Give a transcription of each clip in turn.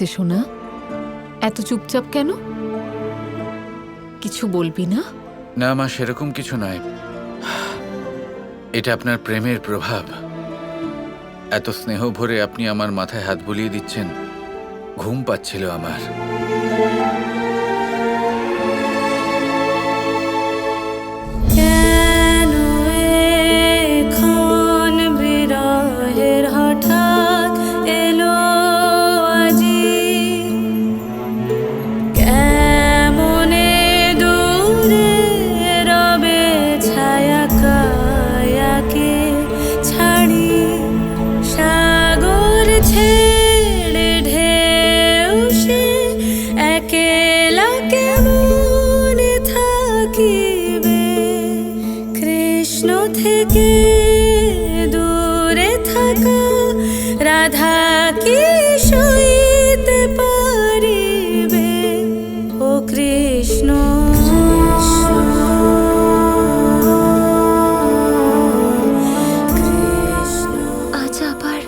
হয়েছে সোনা এত চুপচাপ কেন? কিছু বলবি না? না, মা, সেরকম কিছু নয়। এটা আপনার প্রেমের প্রভাব। এত স্নেহ ভরে আপনি আমার মাথায় হাত বুলিয়ে দিচ্ছেন। ঘুম পাচ্ছিল আমার। রাধা কি সইতে পারিবে? ও কৃষ্ণ। আজ আবার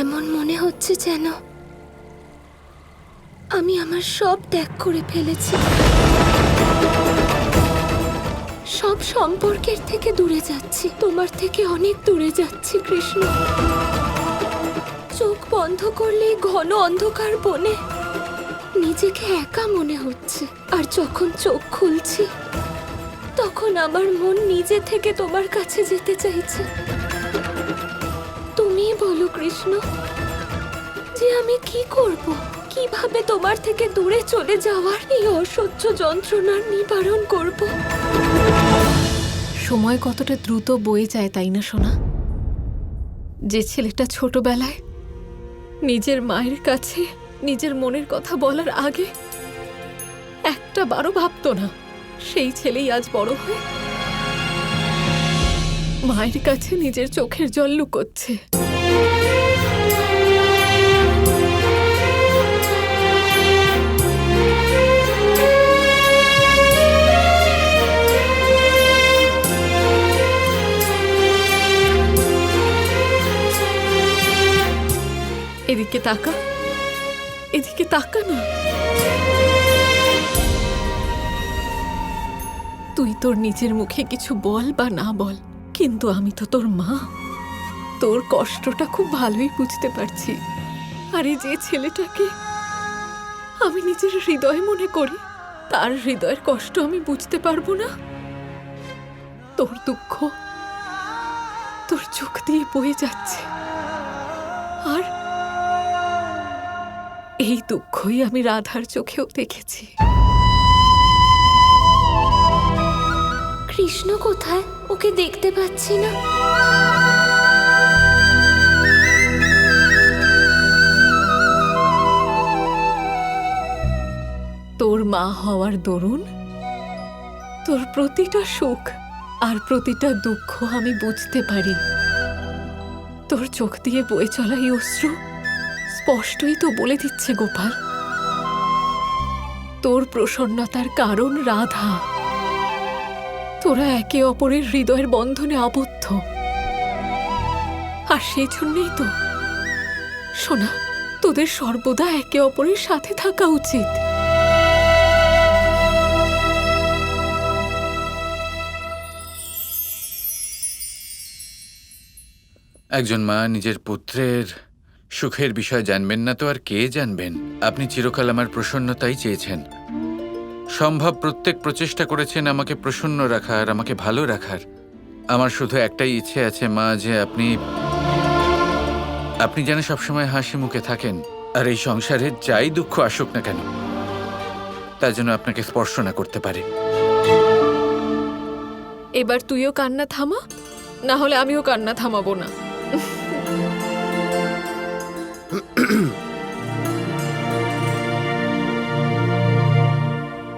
এমন মনে হচ্ছে যেন আমি আমার সব ত্যাগ করে ফেলেছি। সব সম্পর্কের থেকে দূরে যাচ্ছি, তোমার থেকে অনেক দূরে যাচ্ছি, কৃষ্ণ। চোখ বন্ধ করলে ঘন অন্ধকার বনে। নিজেকে একা মনে হচ্ছে, আর যখন চোখ খুলছি, তখন আমার মন নিজে থেকে তোমার কাছে যেতে চাইছে। তুমি বলো, কৃষ্ণ, যে আমি কি করব? কীভাবে তোমার থেকে দূরে চলে যাওয়ার এই অসহ্য যন্ত্রণার নিবারণ করব? সময় কতটা দ্রুত বয়ে যায় তাই না, সোনা? যে ছেলেটা ছোটবেলায় নিজের মায়ের কাছে নিজের মনের কথা বলার আগে একটা বারো ভাবত না, সেই ছেলেই আজ বড় হয়ে মায়ের কাছে নিজের চোখের জল লুকোচ্ছে। এদিকে তাকা এদিকে তাকা না। তুই তোর নিজের মুখে কিছু বল বা না বল, কিন্তু আমি তো তোর মা। তোর কষ্টটা খুব ভালোই বুঝতে পারছি। আর যে ছেলেটাকে আমি নিজের হৃদয় মনে করি, তার হৃদয়ের কষ্ট আমি বুঝতে পারব না। তোর দুঃখ তোর চোখ দিয়ে বয়ে যাচ্ছে। আর এই দুঃখই আমি রাধার চোখেও দেখেছি। কৃষ্ণ কোথায়? ওকে দেখতে পাচ্ছি না। তোর মা হওয়ার দরুন তোর প্রতিটা সুখ আর প্রতিটা দুঃখ আমি বুঝতে পারি। তোর চোখ দিয়ে বয়ে চলা এই অশ্রু স্পষ্টই তো বলে দিচ্ছে গোপাল। তোর প্রসন্নতার কারণ রাধা। তোরা একে অপরের হৃদয়ের বন্ধনে আবদ্ধ। আর সেই জন্যই তো, শোনা, তোদের সর্বদা একে অপরের সাথে থাকা উচিত। একজন মা নিজের পুত্রের সুখের বিষয় জানবেন না তো আর কে জানবেন? আপনি চিরকাল আমার প্রসন্নতাই চেয়েছেন। সম্ভব প্রত্যেক প্রচেষ্টা করেছেন আমাকে প্রসন্ন রাখার, আমাকে ভালো রাখার। আমার শুধু একটাই ইচ্ছে আছে, মা, যে আপনি আপনি যেন সবসময় হাসি মুখে থাকেন। আর এই সংসারে যাই দুঃখ আসুক না কেন তার জন্য আপনাকে স্পর্শ না করতে পারে। এবার তুইও কান্না থামা, না হলে আমিও কান্না থামাবো না।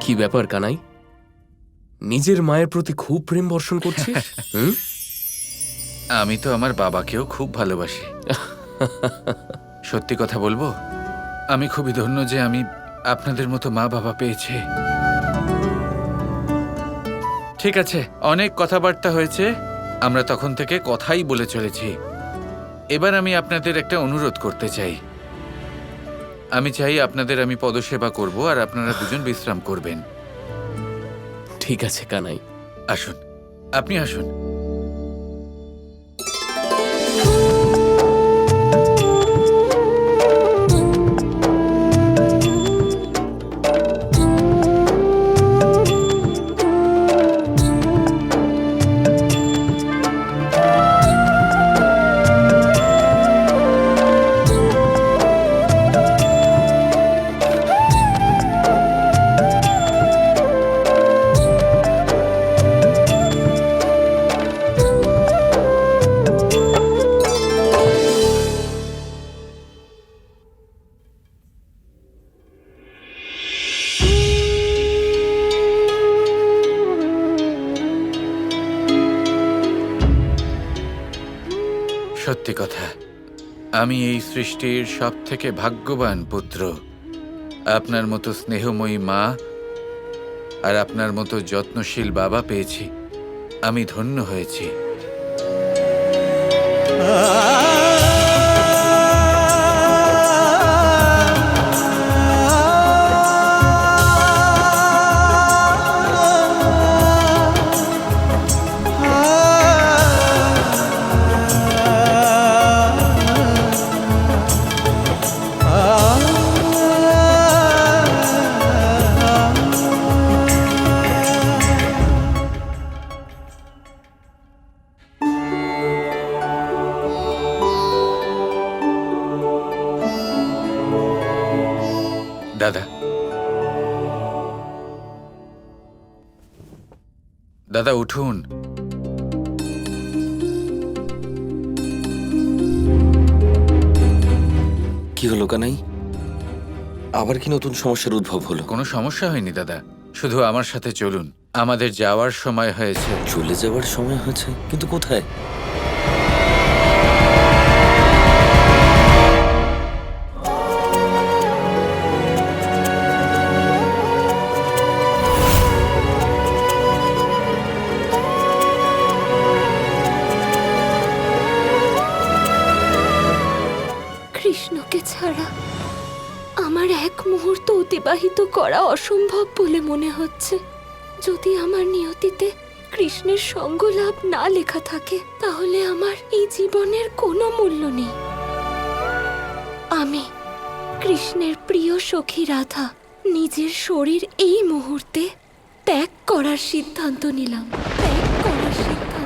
কি ব্যাপার কানাই? নিজের মায়ের প্রতি খুব প্রেম বর্ষণ করছিস? হুম? আমি তো আমার বাবাকেও খুব ভালোবাসি। সত্যি কথা বলব আমি খুবই ধন্য যে আমি আপনাদের মতো মা বাবা পেয়েছি। ঠিক আছে অনেক কথাবার্তা হয়েছে আমরা তখন থেকে কথাই বলে চলেছি। এবার আমি আপনাদের একটা অনুরোধ করতে চাই। আমি চাই আপনাদের আমি পদসেবা করব আর আপনারা দুজন বিশ্রাম করবেন। ঠিক আছে কানাই। আসুন। আপনি আসুন। আমি এই সৃষ্টির সব থেকে ভাগ্যবান পুত্র। আপনার মতো স্নেহময়ী মা আর আপনার মতো যত্নশীল বাবা পেয়েছি। আমি ধন্য হয়েছি। দাদা। দাদা উঠুন। কি হলো কানাই? আবার কি নতুন সমস্যার উদ্ভব হলো? কোনো সমস্যা হয়নি দাদা। শুধু আমার সাথে চলুন। আমাদের যাওয়ার সময় হয়েছে। চলে যাওয়ার সময় হয়েছে কিন্তু কোথায়? কৃষ্ণকে ছাড়া আমার এক মুহূর্ত অতিবাহিত করা অসম্ভব বলে মনে হচ্ছে। যদি আমার নিয়তিতে কৃষ্ণের সঙ্গ লাভ না লেখা থাকে, তাহলে আমার এই জীবনের কোনো মূল্য নেই। আমি কৃষ্ণের প্রিয় সখী রাধা নিজের শরীর এই মুহূর্তে ত্যাগ করার সিদ্ধান্ত নিলাম। ত্যাগ করার সিদ্ধান্ত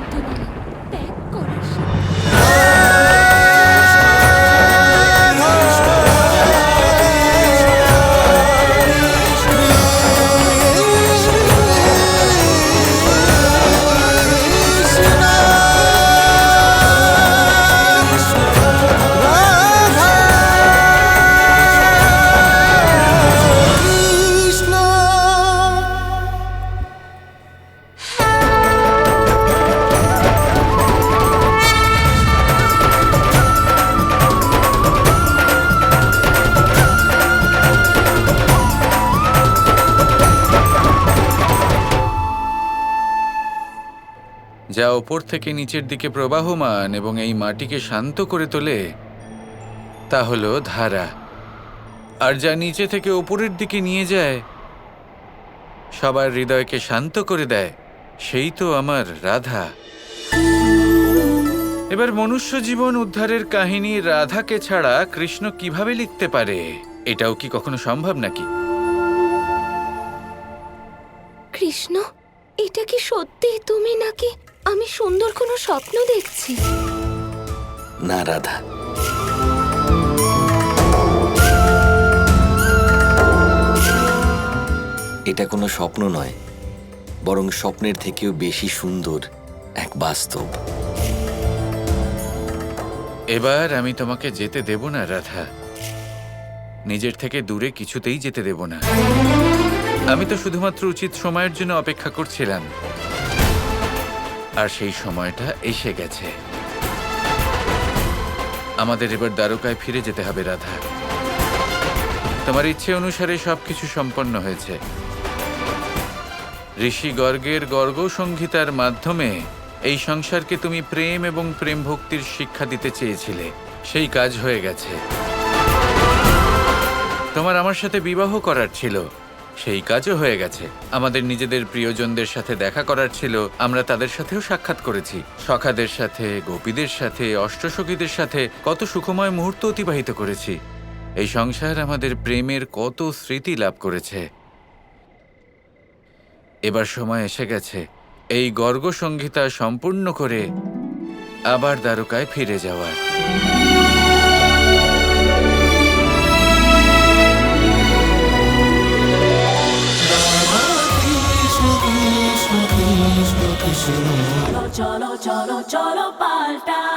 যা ওপর থেকে নিচের দিকে প্রবাহমান এবং এই মাটিকে শান্ত করে তোলে, তা হলো ধারা। আর যা নিচে থেকে ওপরের দিকে নিয়ে যায়, সবার হৃদয়কে শান্ত করে দেয়, সেই তো আমার রাধা। এবার মনুষ্য জীবন উদ্ধারের কাহিনী রাধাকে ছাড়া কৃষ্ণ কীভাবে লিখতে পারে, এটাও কি কখনো সম্ভব নাকি? কৃষ্ণ, এটা কি সত্যি তুমি নাকি আমি সুন্দর কোনো স্বপ্ন দেখছি। না রাধা। এটা কোনো স্বপ্ন নয় বরং স্বপ্নের থেকেও বেশি সুন্দর এক বাস্তব। এবার আমি তোমাকে যেতে দেব না রাধা। নিজের থেকে দূরে কিছুতেই যেতে দেব না। আমি তো শুধুমাত্র উচিত সময়ের জন্য অপেক্ষা করছিলাম। আর সেই সময়টা এসে গেছে। আমাদের এবার দ্বারকায় ফিরে যেতে হবে, রাধা। তোমার ইচ্ছে অনুসারে সবকিছু সম্পন্ন হয়েছে। ঋষি গর্গের গর্গ সংহিতার মাধ্যমে এই সংসারকে তুমি প্রেম এবং প্রেম ভক্তির শিক্ষা দিতে চেয়েছিলে। সেই কাজ হয়ে গেছে। তোমার আমার সাথে বিবাহ করার ছিল। সেই কাজও হয়ে গেছে। আমাদের নিজেদের প্রিয়জনদের সাথে দেখা করার ছিল, আমরা তাদের সাথেও সাক্ষাৎ করেছি। সখাদের সাথে, গোপীদের সাথে, অষ্টসখীদের সাথে কত সুখময় মুহূর্ত অতিবাহিত করেছি। এই সংসার আমাদের প্রেমের কত স্মৃতি লাভ করেছে। এবার সময় এসে গেছে। এই গর্গ সংহিতা সম্পূর্ণ করে আবার দ্বারকায় ফিরে যাওয়ার। চলো চলো পাল্টাই